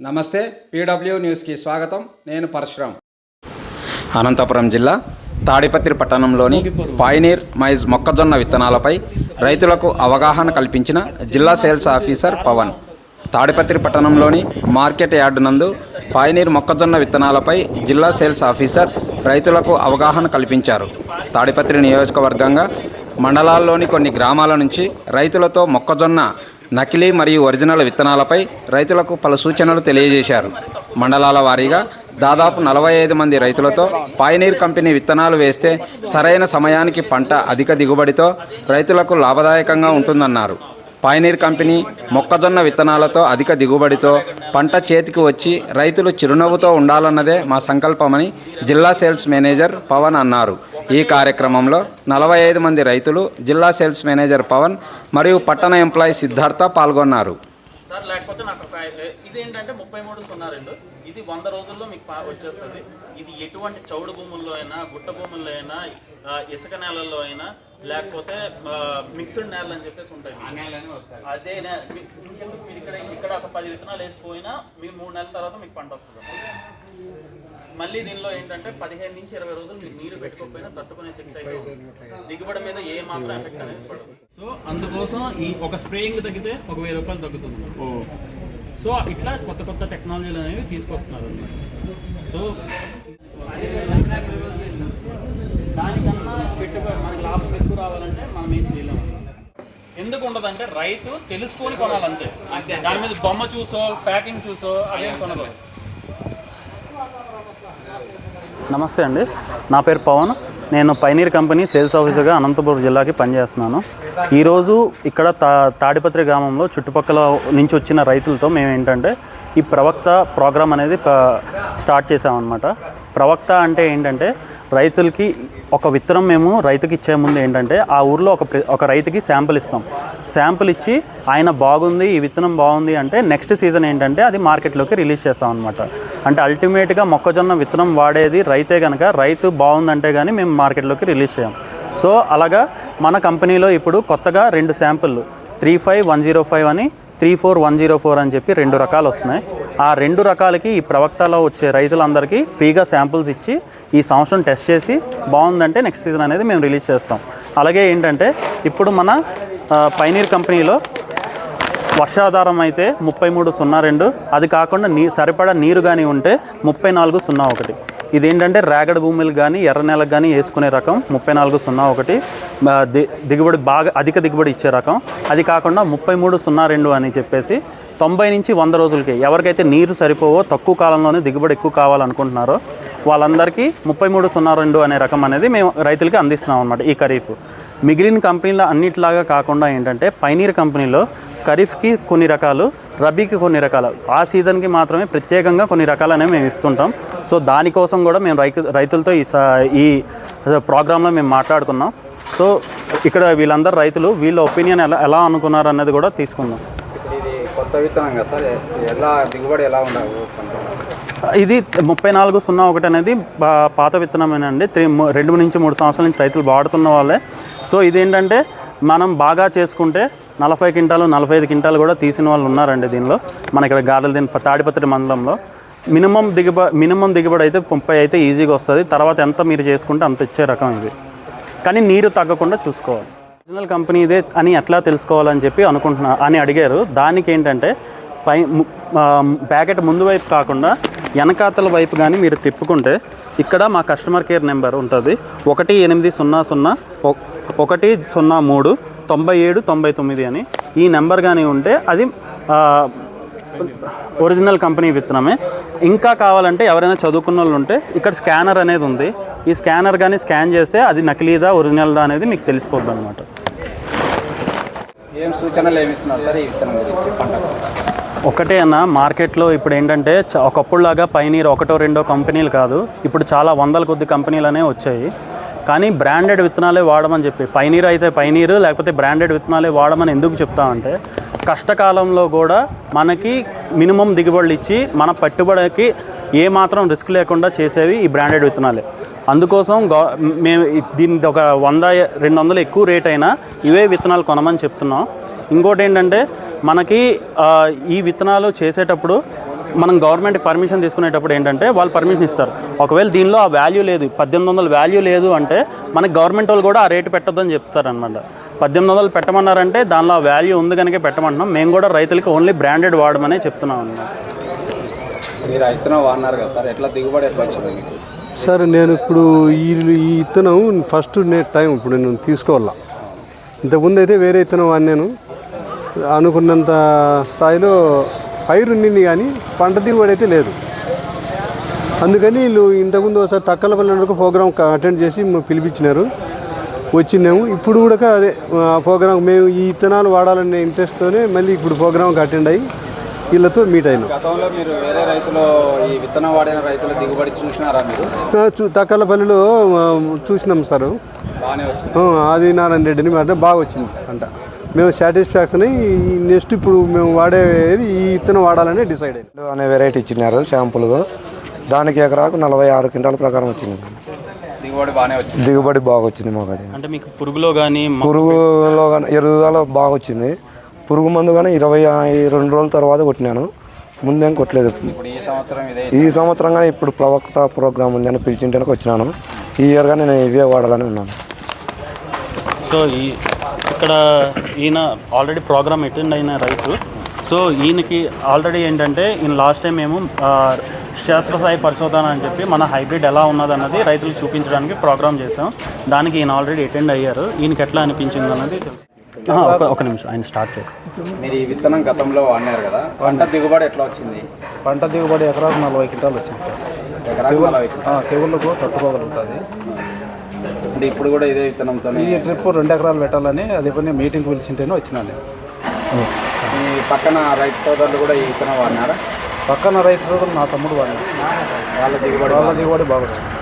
నమస్తే పీడబ్ల్యూ న్యూస్కి స్వాగతం. నేను పరశురామ్ అనంతపురం జిల్లా తాడిపత్రి పట్టణంలోని పాయనీర్ మైజ్ మొక్కజొన్న విత్తనాలపై రైతులకు అవగాహన కల్పించిన జిల్లా సేల్స్ ఆఫీసర్ పవన్. తాడిపత్రి పట్టణంలోని మార్కెట్ యార్డు నందు పాయనీర్ మొక్కజొన్న విత్తనాలపై జిల్లా సేల్స్ ఆఫీసర్ రైతులకు అవగాహన కల్పించారు. తాడిపత్రి నియోజకవర్గంగా మండలాల్లోని కొన్ని గ్రామాల నుంచి రైతులతో మొక్కజొన్న నకిలీ మరియు ఒరిజినల్ విత్తనాలపై రైతులకు పలు సూచనలు తెలియజేశారు. మండలాల వారీగా దాదాపు నలభై ఐదు మంది రైతులతో పాయనీర్ కంపెనీ విత్తనాలు వేస్తే సరైన సమయానికి పంట అధిక దిగుబడితో రైతులకు లాభదాయకంగా ఉంటుందన్నారు. పాయనీర్ కంపెనీ మొక్కజొన్న విత్తనాలతో అధిక దిగుబడితో పంట చేతికి వచ్చి రైతులు చిరునవ్వుతో ఉండాలన్నదే మా సంకల్పమని జిల్లా సేల్స్ మేనేజర్ పవన్ అన్నారు. ఈ కార్యక్రమంలో నలభై ఐదు మంది రైతులు జిల్లా సేల్స్ మేనేజర్ పవన్ మరియు పట్టణ ఎంప్లాయీ సిద్ధార్థ పాల్గొన్నారు. సార్ లేకపోతే నాకు ఒక ముప్పై మూడు సున్నా రెండు. ఇది వంద రోజుల్లో మీకు వచ్చేస్తుంది. ఇది ఎటువంటి చౌడు భూముల్లో అయినా గుట్ట భూముల్లో అయినా ఇసుక నేలల్లో అయినా లేకపోతే మిక్స్డ్ నేలలు అని చెప్పేసి ఉంటాయి. అదే మీరు ఇక్కడ ఇక్కడ ఒక పది విత్తనాలు వేసిపోయినా మీరు మూడు నెలల తర్వాత మీకు పంట వస్తుంది. మళ్ళీ దీనిలో ఏంటంటే పదిహేను నుంచి ఇరవై రోజులు మీరు నీరు పెట్టుకోకపోయినా తట్టుకునే శక్తి అయితే. దిగుబడి మీద ఏ మాత్రం ఎఫెక్ట్ అనేది పడదు. సో అందుకోసం ఈ ఒక స్ప్రేయింగ్ తగ్గితే ఒక వెయ్యి రూపాయలు తగ్గుతుంది. సో ఇట్లా కొత్త కొత్త టెక్నాలజీలు అనేవి తీసుకొస్తున్నారు అన్నమాట సో దానికన్నా పెట్టుబడి మనకి లాభం రావాలంటే మనం ఏం చేయలేము. ఎందుకు ఉండదంటే రైతు తెలుసుకొని కొనాలంతే దాని మీద బొమ్మ చూసో ప్యాకింగ్ చూసో అదేం కొనదు నమస్తే అండి. నా పేరు పవన్. నేను పైనీర్ కంపెనీ సేల్స్ ఆఫీసర్గా అనంతపురం జిల్లాకి పనిచేస్తున్నాను. ఈరోజు ఇక్కడ తా తాడిపత్రి గ్రామంలో చుట్టుపక్కల నుంచి వచ్చిన రైతులతో మేము ఏంటంటే ఈ ప్రవక్త ప్రోగ్రామ్ అనేది ప- స్టార్ట్ చేసామన్నమాట ప్రవక్త అంటే ఏంటంటే రైతులకి ఒక విత్తనం మేము రైతుకి ఇచ్చే ముందు ఏంటంటే ఆ ఊర్లో ఒక ఒక రైతుకి శాంపుల్ ఇస్తాం. శాంపుల్ ఇచ్చి ఆయన బాగుంది ఈ విత్తనం బాగుంది అంటే నెక్స్ట్ సీజన్ ఏంటంటే అది మార్కెట్లోకి రిలీజ్ చేస్తాం అనమాట అంటే అల్టిమేట్గా మొక్కజొన్న విత్తనం వాడేది రైతే కనుక రైతు బాగుందంటే కానీ మేము మార్కెట్లోకి రిలీజ్ చేయం. సో అలాగా మన కంపెనీలో ఇప్పుడు కొత్తగా రెండు sample three five one zero five అని three four one zero four అని చెప్పి రెండు రకాలు వస్తున్నాయి. ఆ రెండు రకాలకి ఈ ప్రవక్తలో వచ్చే రైతులందరికీ ఫ్రీగా శాంపుల్స్ ఇచ్చి ఈ సంవత్సరం టెస్ట్ చేసి బాగుందంటే నెక్స్ట్ సీజన్ అనేది మేము రిలీజ్ చేస్తాం. అలాగే ఏంటంటే ఇప్పుడు మన పైనీర్ కంపెనీలో వర్షాధారం అయితే ముప్పై మూడు సున్నా రెండు అది కాకుండా నీ సరిపడా నీరు కానీ ఉంటే ముప్పై నాలుగు సున్నా ఒకటి. ఇదేంటంటే రేగడి భూములు కానీ ఎర్ర నెలకు కానీ వేసుకునే రకం ముప్పై నాలుగు సున్నా ఒకటి. ది దిగుబడి బాగా అధిక దిగుబడి ఇచ్చే రకం. అది కాకుండా ముప్పై మూడు సున్నా రెండు అని చెప్పేసి తొంభై నుంచి వంద రోజులకి ఎవరికైతే నీరు సరిపోవో తక్కువ కాలంలోనే దిగుబడి ఎక్కువ కావాలనుకుంటున్నారో వాళ్ళందరికీ ముప్పై మూడు సున్నా రెండు అనే రకం అనేది మేము రైతులకి అందిస్తున్నాం అనమాట ఈ ఖరీఫ్. మిగిలిన కంపెనీల అన్నిటిలాగా కాకుండా ఏంటంటే పైనీర్ కంపెనీలో ఖరీఫ్కి కొన్ని రకాలు రబీకి కొన్ని రకాలు ఆ సీజన్కి మాత్రమే ప్రత్యేకంగా కొన్ని రకాలు అనేవి మేము ఇస్తుంటాం. సో దానికోసం కూడా మేము రైతు రైతులతో ఈ స- ఈ ప్రోగ్రాంలో మేము మాట్లాడుకున్నాం. సో ఇక్కడ వీళ్ళందరూ రైతులు వీళ్ళ ఒపీనియన్ ఎలా ఎలా అనుకున్నారు అన్నది కూడా తీసుకుందాం. కొత్త విత్తనం కదా సార్? ఎలా దిగుబడి ఎలా ఉండవచ్చు ఇది ముప్పై నాలుగు సున్నా ఒకటి అనేది పాత విత్తనమేనండి. త్రీ రెండు నుంచి మూడు సంవత్సరాల నుంచి రైతులు వాడుతున్న వాళ్ళే. సో ఇదేంటంటే మనం బాగా చేసుకుంటే నలభై క్వింటాలు నలభై ఐదు క్వింటాలు కూడా తీసిన వాళ్ళు ఉన్నారండి దీనిలో. మన ఇక్కడ గారెల దీని తాడిపత్రి మండలంలో మినిమం దిగుబ మినిమం దిగుబడి అయితే ముప్పై అయితే ఈజీగా వస్తుంది. తర్వాత ఎంత మీరు చేసుకుంటే అంత ఇచ్చే రకం ఇది. కానీ నీరు తగ్గకుండా చూసుకోవాలి. ఒరిజినల్ కంపెనీ ఇదే అని ఎట్లా తెలుసుకోవాలని చెప్పి అనుకుంటున్నా అని అడిగారు. దానికి ఏంటంటే పై ప్యాకెట్ ముందు వైపు కాకుండా వెనకాతల వైపు కానీ మీరు తిప్పుకుంటే ఇక్కడ మా కస్టమర్ కేర్ నెంబర్ ఉంటుంది. ఒకటి ఎనిమిది సున్నా సున్నా ఒకటి సున్నా మూడు తొంభై ఏడు తొంభై తొమ్మిది అని ఈ నెంబర్ కానీ ఉంటే అది ఒరిజినల్ కంపెనీ విత్తనమే. ఇంకా కావాలంటే ఎవరైనా చదువుకున్న వాళ్ళు ఉంటే ఇక్కడ స్కానర్ అనేది ఉంది. ఈ స్కానర్ కానీ స్కాన్ చేస్తే అది నకిలీదా ఒరిజినల్దా అనేది మీకు తెలిసిపోద్ది అనమాట ఏం సూచనలు ఏమి ఇస్తున్నారు సార్ ఈ విత్తనం గురించి? పంటకు ఒకటే అన్న మార్కెట్లో ఇప్పుడు ఏంటంటే ఒకప్పుడులాగా పైనీర్ ఒకటో రెండో కంపెనీలు కాదు. ఇప్పుడు చాలా వందల కొద్ది కంపెనీలు అనేవి వచ్చాయి. కానీ బ్రాండెడ్ విత్తనాలే వాడమని చెప్పి పైనీర్ అయితే పైనీరు లేకపోతే బ్రాండెడ్ విత్తనాలే వాడమని ఎందుకు చెప్తామంటే కష్టకాలంలో కూడా మనకి మినిమం దిగుబడులు ఇచ్చి మన పెట్టుబడికి ఏమాత్రం రిస్క్ లేకుండా చేసేవి ఈ బ్రాండెడ్ విత్తనాలే. అందుకోసం గవ మేము దీనికి దీని ఒక వంద రెండు వందలు ఎక్కువ రేట్ అయినా ఇవే విత్తనాలు కొనమని చెప్తున్నాం. ఇంకోటి ఏంటంటే మనకి ఈ విత్తనాలు చేసేటప్పుడు మనం గవర్నమెంట్ పర్మిషన్ తీసుకునేటప్పుడు ఏంటంటే వాళ్ళు పర్మిషన్ ఇస్తారు. ఒకవేళ దీనిలో ఆ వాల్యూ లేదు పద్దెనిమిది వందల వాల్యూ లేదు అంటే మనకి గవర్నమెంట్ వాళ్ళు కూడా ఆ రేటు పెట్టొద్దని చెప్తారనమాట పద్దెనిమిది వందలు పెట్టమన్నారంటే దానిలో వాల్యూ ఉంది కనుక పెట్టమంటున్నాం. మేము కూడా రైతులకి ఓన్లీ బ్రాండెడ్ వాడమనే చెప్తున్నాం అన్నమాట మీరు ఆ విత్తనం వాడినారు కదా సార్ ఎట్లా దిగుబడి ఎట్లా వచ్చింది మీకు? సార్ నేను ఇప్పుడు ఈ ఈ ఇత్తనం ఫస్ట్ నే టైం ఇప్పుడు నేను తీసుకోవాలా. ఇంతకుముందు అయితే వేరే ఇత్తనం వాడినాను. అనుకున్నంత స్థాయిలో పైరు ఉండింది కానీ పంట దిగుబడి అయితే లేదు. అందుకని వీళ్ళు ఇంతకుముందు ఒకసారి తక్కల పల్లెలకు ప్రోగ్రామ్ అటెండ్ చేసి పిలిపించినారు. వచ్చినాము. ఇప్పుడు కూడా అదే ఆ ప్రోగ్రామ్ మేము ఈ ఇత్తనాలు వాడాలనే ఇంట్రెస్ట్తోనే మళ్ళీ ఇప్పుడు ప్రోగ్రామ్కి అటెండ్ అయ్యి వీళ్ళతో మీట్ అయినాం. గతంలో మీరు వేరే రైతులు ఈ విత్తనం వాడిన రైతుల దిగుబడి చూసినారా మీరు? ఆ, చూ- తక్కలపల్లిలో ఆ, చూసినాం సార్. బాగానే వచ్చింది. ఆ, ఆది నారాయణ రెడ్డిని మాట బాగా వచ్చింది పంట. మేము సాటిస్ఫాక్షన్ అయ్యి ఈ నెక్స్ట్ ఇప్పుడు మేము వాడేది ఈ విత్తనం వాడాలని డిసైడ్ అయ్యింది అనే వెరైటీ ఇచ్చినారు షాంపులుగా దానికి ఎకరాకు నలభై ఆరు క్వింటాల ప్రకారం వచ్చింది. దిగుబడి బాగానే వచ్చింది. దిగుబడి బాగా వచ్చింది మాకు అది అంటే మీకు పురుగులో కానీ పురుగులో కానీ ఎరుదల బాగా వచ్చింది. పురుగు మందు కానీ ఇరవై రెండు రోజుల తర్వాత కొట్టినాను. ముందేం కొట్టలేదు. ఇప్పుడు ఈ సంవత్సరం ఇదే ఈ సంవత్సరం కానీ ఇప్పుడు ప్రవక్త ప్రోగ్రామ్ ఉంది అని పిలిచింటే వచ్చినాను ఈ ఇయర్ కానీ నేను ఇవే వాడాలని ఉన్నాను. సో ఈ ఇక్కడ ఈయన ఆల్రెడీ ప్రోగ్రామ్ అటెండ్ అయిన రైతు. సో ఈయనకి ఆల్రెడీ ఏంటంటే ఈయన లాస్ట్ టైం మేము ఆ, శాస్త్రస్థాయి పరిశోధన అని చెప్పి మన హైబ్రిడ్ ఎలా ఉన్నదన్నది రైతులకు చూపించడానికి ప్రోగ్రామ్ చేసాం దానికి ఈయన ఆల్రెడీ అటెండ్ అయ్యారు. ఈయనకి ఎట్లా అనిపించింది అన్నది ఒక ఒక నిమిషం ఆయన స్టార్ట్ చేసి. మీరు ఈ విత్తనం గతంలో వాడినారు కదా పంట దిగుబడి ఎట్లా వచ్చింది? పంట దిగుబడి ఎకరాకు నలభై క్వింటాలు వచ్చింది సార్. తెగుళ్ళకు తట్టుకోగలుగుతుంది. అంటే ఇప్పుడు కూడా ఇదే విత్తనంతోనే ఈ ట్రిప్ రెండు ఎకరాలు పెట్టాలని అది పని మీటింగ్ పిలిచింటేనే వచ్చినాను పక్కన రైతు సోదరులు కూడా ఈ విత్తనం వాడినారా? పక్కన రైతు సోదరులు నా తమ్ముడు వాడిన వాళ్ళ దిగుబడి వాళ్ళ దిగుబడి బాగా వచ్చింది